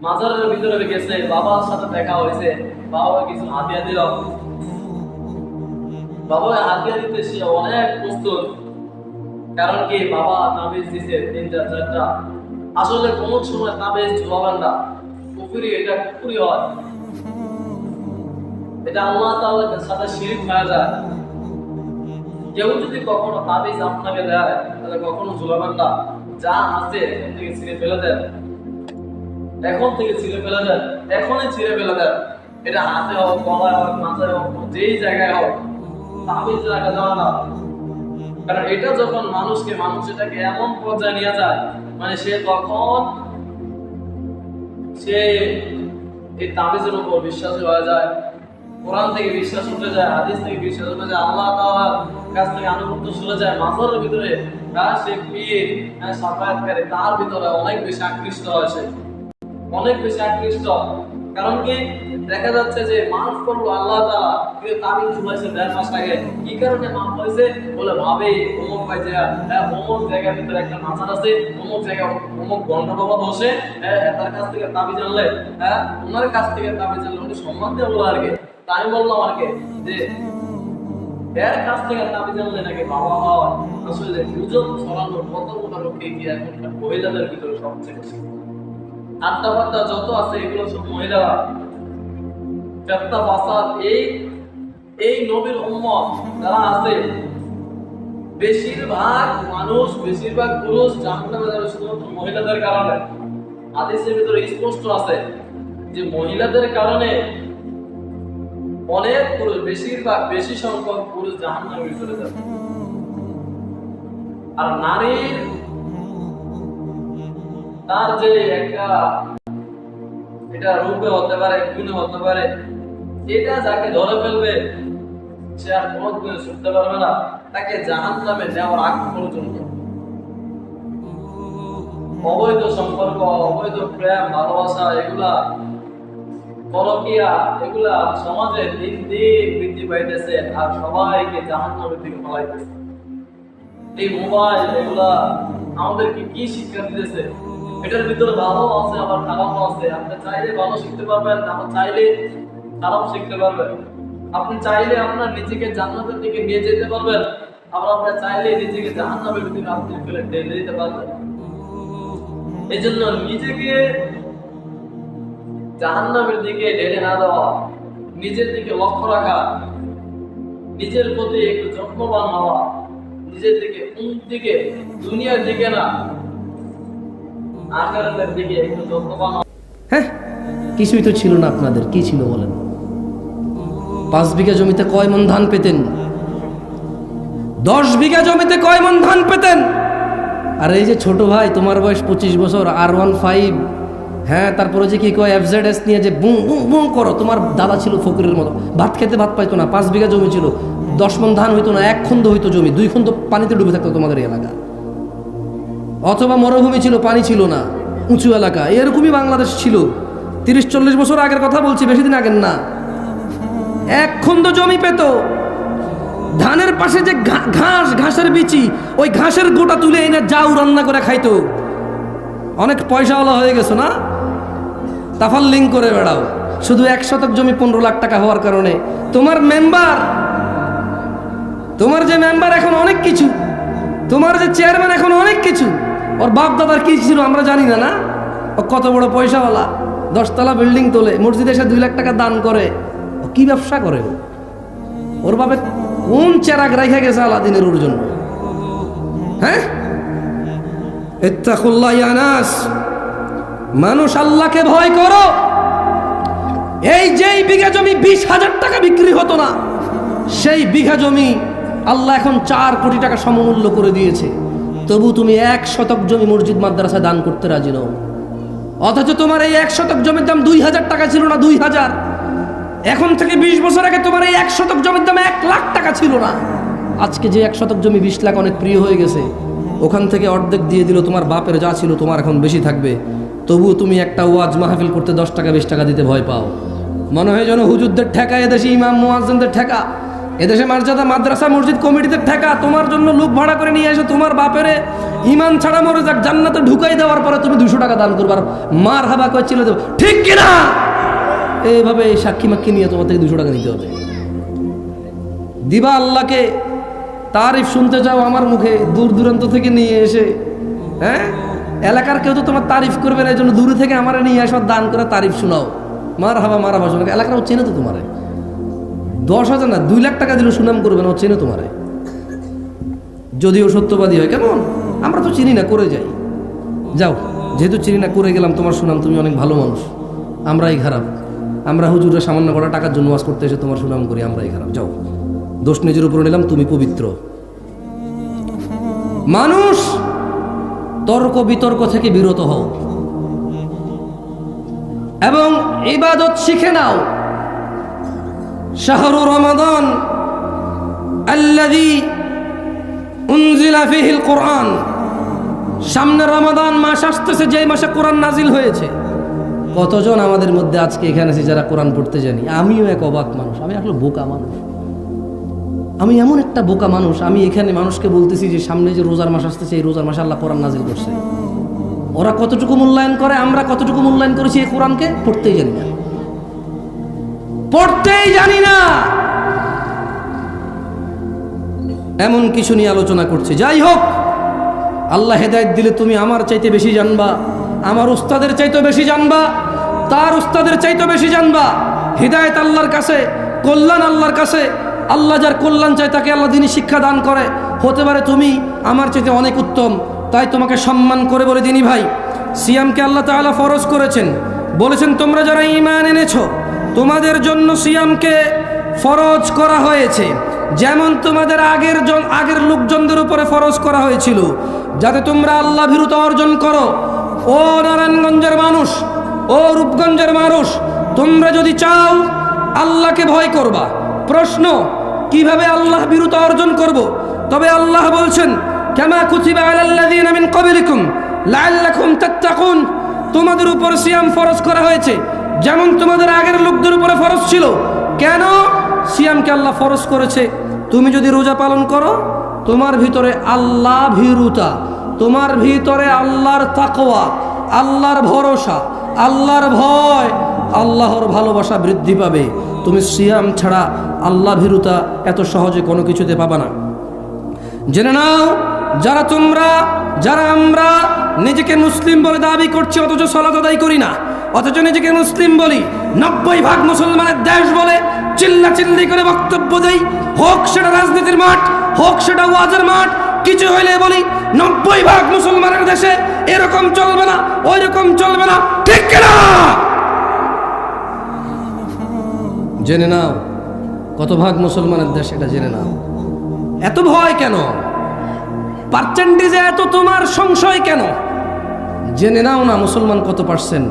মাজারের ভিতরে গেছে, বাবার সাথে দেখা হয়েছে। বাবা কিছু হাতিয়া দিল। বাবা হাতিয়া দিতে সে অনেক প্রস্তুত। কারণ কি, বাবা তাবিজ দিছে তিনটা, চারটা। আসলে কোন সময় তাবিজ ঝুলাবেন না। পুকুরি এটা পুকুরি হয়। এটা আল্লাহ তাআলার সাথে শিরিক হয়ে যায়। কেউ যদি কখনো তাবিজ আপনাকে দেয়, তাহলে কখনো ঝুলাবেন না। যা আছে এখন ছিঁড়ে ফেলে দেন। এখন থেকে ছিঁড়ে ফেলে দেন এখনই ছিঁড়ে ফেলে দেন এটা হাতে হোক গলায় হোক মাথায় হোক যেই জায়গায় হোক তাবিজ রাখা যাবে না। কারণ এটা যখন মানুষকে মানুষ এটাকে এমন পর্যায়ে নিয়ে যায় মানে সে তখন সে এই তাবিজের উপর বিশ্বাস হয়ে যায়। কোরআন থেকে বিশ্বাস উঠে যায় হাদিস থেকে বিশ্বাস উঠে যায় আল্লাহ তাআলার কাছ থেকে আনুগত্য চলে যায়। মাজারের ভিতরে তার সে পীর হ্যাঁ, সাফায়াতকারী তার ভিতরে অনেক বেশি আকৃষ্ট হয় অনেক বেশি আকৃষ্ট। কারণ কি? দেখা যাচ্ছে যে মাফ করল আল্লাহ তাআলা কিন্তু ঝুলাইছে দেড় মাস আগে। কি কারণে মাফ হয়েছে? বলে ভাবে অমুক ভাই যে হ্যাঁ, অমুক জায়গার ভিতরে একটা আছে অমুক জায়গা অমুক বসে হ্যাঁ, তার কাছ থেকে তাবিজ আনলে হ্যাঁ ওনার কাছ থেকে তাবিজ আনলে উনি সম্মান দিয়ে বলো আর কি। তা আমি বললাম আর কি যে এর কাছ থেকে তাবিজ আনলে নাকি বাবা হয়? আসলে ছড়ানোর কত মোটা লোককে কি এখনকার মহিলাদের ভিতরে সবচেয়ে বেশি। ফাড্ডা যত আছে, এগুলো সব মহিলারা ফেতনা ফাসাদ, এই এই নবীর উম্মত যারা আছে, বেশিরভাগ মানুষ, বেশিরভাগ পুরুষ জাহান্নামে যাবে শুধুমাত্র মহিলাদের কারণে। হাদিসের ভিতরে স্পষ্ট আছে যে মহিলাদের কারণে অনেক পুরুষ, বেশিরভাগ বেশি সংখ্যক পুরুষ জাহান্নামে চলে যাবে। আর নারীর তার যে একটা এটা রূপে হতে পারে, গুণে হতে পারে, এটা যাকে ধরে ফেলবে, সে আর কোনো দিন ছুটতে পারবে না। তাকে জাহান নামে নেওয়ার আগ পর্যন্ত। অবৈধ সম্পর্ক, অবৈধ প্রেম, ভালোবাসা, এগুলা পরকিয়া, এগুলা সমাজে দিন দিন বৃদ্ধি পাইতেছে আর সবাইকে জাহান নামের দিকে এই মোবাইল এগুলা আমাদেরকে কি শিক্ষা দিতেছে? এটার ভিতরে ভালো আছে, আবার খারাপও আছে। আপনি চাইলে ভালো শিখতে পারবেন, আবার চাইলে খারাপ শিখতে পারবেন। আপনি চাইলে আপনার নিজেকে জান্নাতের দিকে নিয়ে যেতে পারবেন, আবার আপনি চাইলে নিজেকে জাহান্নামের দিকে আপনি ফেলে ঠেলে দিতে পারবেন। এই জন্য নিজেকে জাহান্নামের দিকে ঢেলে না দেওয়া, নিজের দিকে লক্ষ্য রাখা, নিজের প্রতি একটু যত্নবান হওয়া, নিজের দিকে দিকে, দুনিয়ার দিকে না হ্যাঁ কিছুই তো ছিল না আপনাদের। কি ছিল বলেন? পাঁচ বিঘা জমিতে কয় মন ধান পেতেন? দশ বিঘা জমিতে কয় মন ধান পেতেন? আর এই যে ছোট ভাই, তোমার বয়স পঁচিশ বছর আর ওয়ান ফাইভ হ্যাঁ তারপরে যে কি কয় এফজেড এস নিয়ে যে বুং বুং বুং করো, তোমার দাদা ছিল ফকিরের মতো। ভাত খেতে ভাত পাইতো না, পাঁচ বিঘা জমি ছিল। দশ মন ধান হইতো না, এক খন্দ হইতো জমি, দুই খন্দ পানিতে ডুবে থাকতো তোমাদের এলাকা। অথবা মরুভূমি ছিল, পানি ছিল না, উঁচু এলাকা, এরকমই বাংলাদেশ ছিল। তিরিশ, চল্লিশ বছর আগের কথা বলছি, বেশি দিন আগের না। এক খন্দ জমি পেত। ধানের পাশে যে ঘাস, ঘাসের বিচি, ওই ঘাসের গোটা তুলে এনে যাও রান্না করে খাইতো। অনেক পয়সাওয়ালা হয়ে গেছো না? তাফাল লিঙ্ক করে বেড়াও। শুধু এক শতক জমি পনেরো লাখ টাকা হওয়ার কারণে। তোমার মেম্বার, তোমার যে মেম্বার এখন অনেক কিছু, তোমার যে চেয়ারম্যান এখন অনেক কিছু। ওর বাপ দাদার কি ছিল আমরা জানি না না? ও কত বড় পয়সাওয়ালা। দশতলা বিল্ডিং তোলে, মসজিদে এসে দুই লাখ টাকা দান করে। ও কি ব্যবসা করে ওর বাপে কোন চেরাগ রেখে গেছে আলাদিনের ওর জন্য? হ্যাঁ? ইত্তাকুল্লাহ নাস। মানুষ আল্লাহকে ভয় করো। এই যেই বিঘা জমি বিশ হাজার টাকা বিক্রি হতো না, সেই বিঘা জমি আল্লাহ এখন চার কোটি টাকা সমমূল্য করে দিয়েছে। তবু তুমি এক শতক জমি মসজিদ মাদ্রাসায় দান করতে রাজি নও। অথচ তোমার এই এক শতক জমির দাম দুই হাজার টাকা ছিল না দুই হাজার। এখন থেকে বিশ বছর আগে তোমার এই এক শতক জমির দাম এক লাখ টাকা ছিল না। আজকে যে এক শতক জমি বিশ লাখ অনেক প্রিয় হয়ে গেছে, ওখান থেকে অর্ধেক দিয়ে দিল তোমার বাপের যা ছিল, তোমার এখন বেশি থাকবে। তবুও তুমি একটা ওয়াজ মাহফিল করতে দশ টাকা, বিশ টাকা দিতে ভয় পাও। মনে হয় যেন হুজুরদের ঠেকা এদেশে ইমাম, মুয়াজ্জিনদের ঠেকা। এদেশে মর্যাদা মাদ্রাসা, মসজিদ কমিটিতে ঠেকা, তোমার জন্য লোক ভাড়া করে নিয়ে এসে, তোমার বাপেরে ইমান ছাড়া মরে যাক, জান্নাতে ঢুকাই দেওয়ার পরে তুমি দুশো টাকা দান করবার মার হাবা করে দেবো, ঠিক কিনা? এইভাবে এই সাক্ষী মাক্ষী নিয়ে তোমার থেকে দুশো টাকা নিতে হবে। দিবা আল্লাহকে, তারিফ শুনতে চাও আমার মুখে, দূর দূরান্ত থেকে নিয়ে এসে হ্যাঁ? এলাকার কেউ তো তোমার তারিফ করবে না, এই জন্য দূরে থেকে আমার নিয়ে আসো দান করে তারিফ শোনাও। মার হাবা মার হাবা শোনাও। এলাকার ও চেনে তো তোমারে। দশ হাজার না, দুই লাখ টাকা দিলে সুনাম করবে না চেনে তোমারে। যদিও সত্যবাদী হয়, কেমন? আমরা তো চিনি না, করে যাই। যাও, যেহেতু চিনি না, করে গেলাম, তোমার সুনাম, তুমি অনেক ভালো মানুষ। আমরাই খারাপ। আমরা হুজুরের সামান্য কটা টাকার জন্য ওয়াজ করতে এসে তোমার সুনাম করি, আমরাই খারাপ। যাও, দোষ নিজের উপরে নিলাম, তুমি পবিত্র। মানুষ, তর্ক বিতর্ক থেকে বিরত হও। এবং ইবাদত শিখে নাও। শাহরু রমাদান আল্লাযী উনজিলা ফিহিল কোরআন। সামনে রমাদান মাস আসতেছে, যেই মাসে কোরআন নাজিল হয়েছে। কতজন আমাদের মধ্যে আজকে এখানে আছে যারা কোরআন পড়তে জানি? আমিও এক অবাক মানুষ, আমি আসলে বোকা মানুষ। আমি এমন একটা বোকা মানুষ, আমি এখানে মানুষকে বলতেছি যে সামনে যে রোজার মাস আসতেছে, এই রোজার মাসে আল্লাহ কোরআন নাজিল করছে। ওরা কতটুকু মূল্যায়ন করে, আমরা কতটুকু মূল্যায়ন করেছি এই কোরআনকে? পড়তেই জানি না। পড়তেই জানি না। এমন কিছু নিয়ে আলোচনা করছে। যাই হোক, আল্লাহ হেদায়ত দিলে তুমি আমার চাইতে বেশি জানবা, আমার উস্তাদের চাইতে বেশি জানবা, তার উস্তাদের চাইতে বেশি জানবা। হৃদায়ত আল্লাহর কাছে, কল্যাণ আল্লাহর কাছে, আল্লাহ যার কল্যাণ চায় তাকে আল্লাহ দিনই শিক্ষা দান করে। হতে পারে তুমি আমার চাইতে অনেক উত্তম, তাই তোমাকে সম্মান করে বলে দিনী ভাই। সিয়ামকে আল্লাহ তাআলা ফরজ করেছেন। বলেছেন, তোমরা যারা ঈমান এনেছো তোমাদের জন্য সিয়ামকে ফরজ করা হয়েছে। যেমন তোমাদের আগের জন আগের লোকজনদের উপরে ফরজ করা হয়েছিল। যাতে তোমরা আল্লাহ ভীরুতা অর্জন করো। ও নারায়ণগঞ্জের মানুষ, ও রূপগঞ্জের মানুষ, তোমরা যদি চাও আল্লাহকে ভয় করবা। প্রশ্ন, কীভাবে আল্লাহ বিরুদ্ধ অর্জন করব? তবে আল্লাহ বলছেন, কেমা মিন ক্বাবলিকুম, লাআল্লাকুম তাত্তাকুন। তোমাদের উপর সিয়াম ফরজ করা হয়েছে। যেমন তোমাদের আগের লোকদের উপরে ফরজ ছিল। কেন? সিয়ামকে আল্লাহ ফরজ করেছে। তুমি যদি রোজা পালন করো, তোমার ভিতরে আল্লাহ ভীরুতা। তোমার ভিতরে আল্লাহর তাকওয়া, আল্লাহর ভরসা, আল্লাহর ভয়, আল্লাহর ভালোবাসা বৃদ্ধি পাবে। তুমি সিয়াম ছাড়া আল্লাহ ভীরুতা এত সহজে কোনো কিছুতে পাবা না। জেনে নাও, যারা তোমরা, যারা আমরা নিজেকে মুসলিম বলে দাবি করছি, অথচ সলাত আদায় করি না। অথচ নিজেকে মুসলিম বলি, নব্বই ভাগ মুসলমানের দেশ বলে চিল্লা চিল্লি করে বক্তব্য দেই, হোক সেটা রাজনীতির মাঠ, হোক সেটা ওয়াজের মাঠ, কিছু হইলে বলি, নব্বই ভাগ মুসলমানের দেশে এরকম চলবে না ওই রকম চলবে না, ঠিক কিনা? জেনে নাও, কত ভাগ মুসলমানের দেশ এটা জেনে নাও। এত ভয় কেন? পার্সেন্টেজে এত তোমার সংশয় কেন? জেনে নাও না মুসলমান কত পার্সেন্ট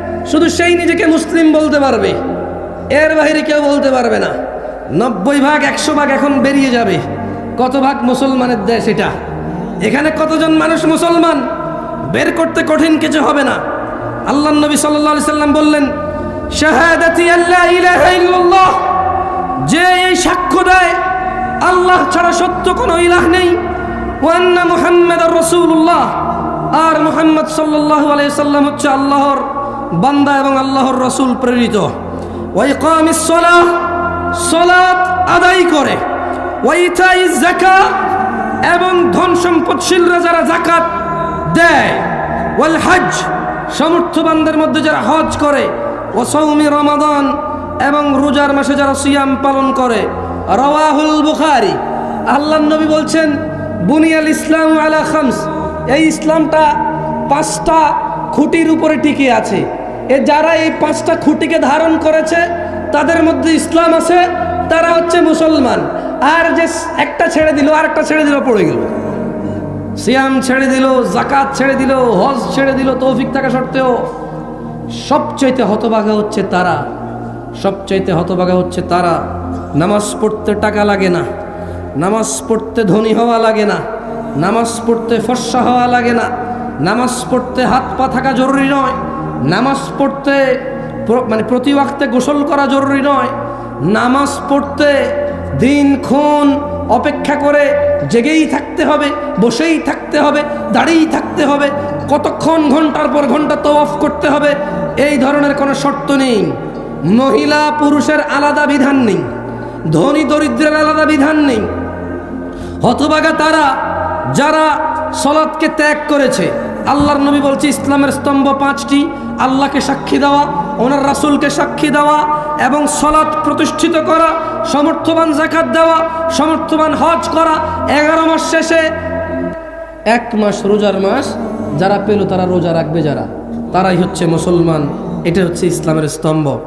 শুধু সেই নিজেকে মুসলিম বলতে পারবে। এর বাহিরে কেউ বলতে পারবে না। নব্বই ভাগ, একশো ভাগ এখন বেরিয়ে যাবে। কত ভাগ মুসলমানের দেশ এটা? এখানে কতজন মানুষ মুসলমান? বের করতে কঠিন কিছু হবে না। আল্লাহ নবী সাল্লাহ সাল্লাম বললেন যে এই সাক্ষ্য দেয়, আল্লাহ ছাড়া সত্য কোনো ইলাহ নেই। ওয়ান্না মুহাম্মদ রসুল্লাহ আর মুহাম্মদ সাল্লাহ আলাইসাল্লাম হচ্ছে আল্লাহর বান্দা এবং আল্লাহর রসুল প্রেরিত। সলাত আদায় করে। জাকা এবং ধন সম্পদশীলরা যারা জাকাত দেয়। ওয়াল হজ সমর্থবানদের মধ্যে যারা হজ করে। ও সৌমি রমাদান, এবং রোজার মাসে যারা সিয়াম পালন করে। রওয়াহুল বুখারি আল্লাহ নবী বলছেন, বুনিয়াল ইসলাম আলা খামস। এই ইসলামটা পাঁচটা খুঁটির উপরে টিকে আছে। এ যারা এই পাঁচটা খুঁটিকে ধারণ করেছে, তাদের মধ্যে ইসলাম আছে, তারা হচ্ছে মুসলমান। আর যে একটা ছেড়ে দিল, আর একটা ছেড়ে দিল, পড়ে গেল। সিয়াম ছেড়ে দিল জাকাত ছেড়ে দিল, হজ ছেড়ে দিল, তৌফিক থাকা সত্ত্বেও সবচাইতে হতভাগা হচ্ছে তারা, সবচাইতে হতভাগা হচ্ছে তারা। নামাজ পড়তে টাকা লাগে না, নামাজ পড়তে ধনী হওয়া লাগে না, নামাজ পড়তে ফর্সা হওয়া লাগে না, নামাজ পড়তে হাত পা থাকা জরুরি নয়। নামাজ পড়তে মানে প্রতি ওয়াক্তে গোসল করা জরুরি নয়। নামাজ পড়তে দিনক্ষণ অপেক্ষা করে জেগেই থাকতে হবে, বসেই থাকতে হবে, দাঁড়িয়েই থাকতে হবে, কতক্ষণ ঘণ্টার পর ঘণ্টা তওয়াফ করতে হবে, এই ধরনের কোনো শর্ত নেই। মহিলা পুরুষের আলাদা বিধান নেই, ধনী দরিদ্রের আলাদা বিধান নেই। হতবাগা তারা, যারা সলাৎকে ত্যাগ করেছে আল্লাহর নবী বলছে, ইসলামের স্তম্ভ পাঁচটি। আল্লাহকে সাক্ষী দেওয়া, ওনার রাসুলকে সাক্ষী দেওয়া এবং সলাৎ প্রতিষ্ঠিত করা, সমর্থবান জাকাত দেওয়া, সমর্থবান হজ করা, এগারো মাস শেষে এক মাস রোজার মাস যারা পেল তারা রোজা রাখবে যারা। তারাই হচ্ছে মুসলমান। এটা হচ্ছে ইসলামের স্তম্ভ।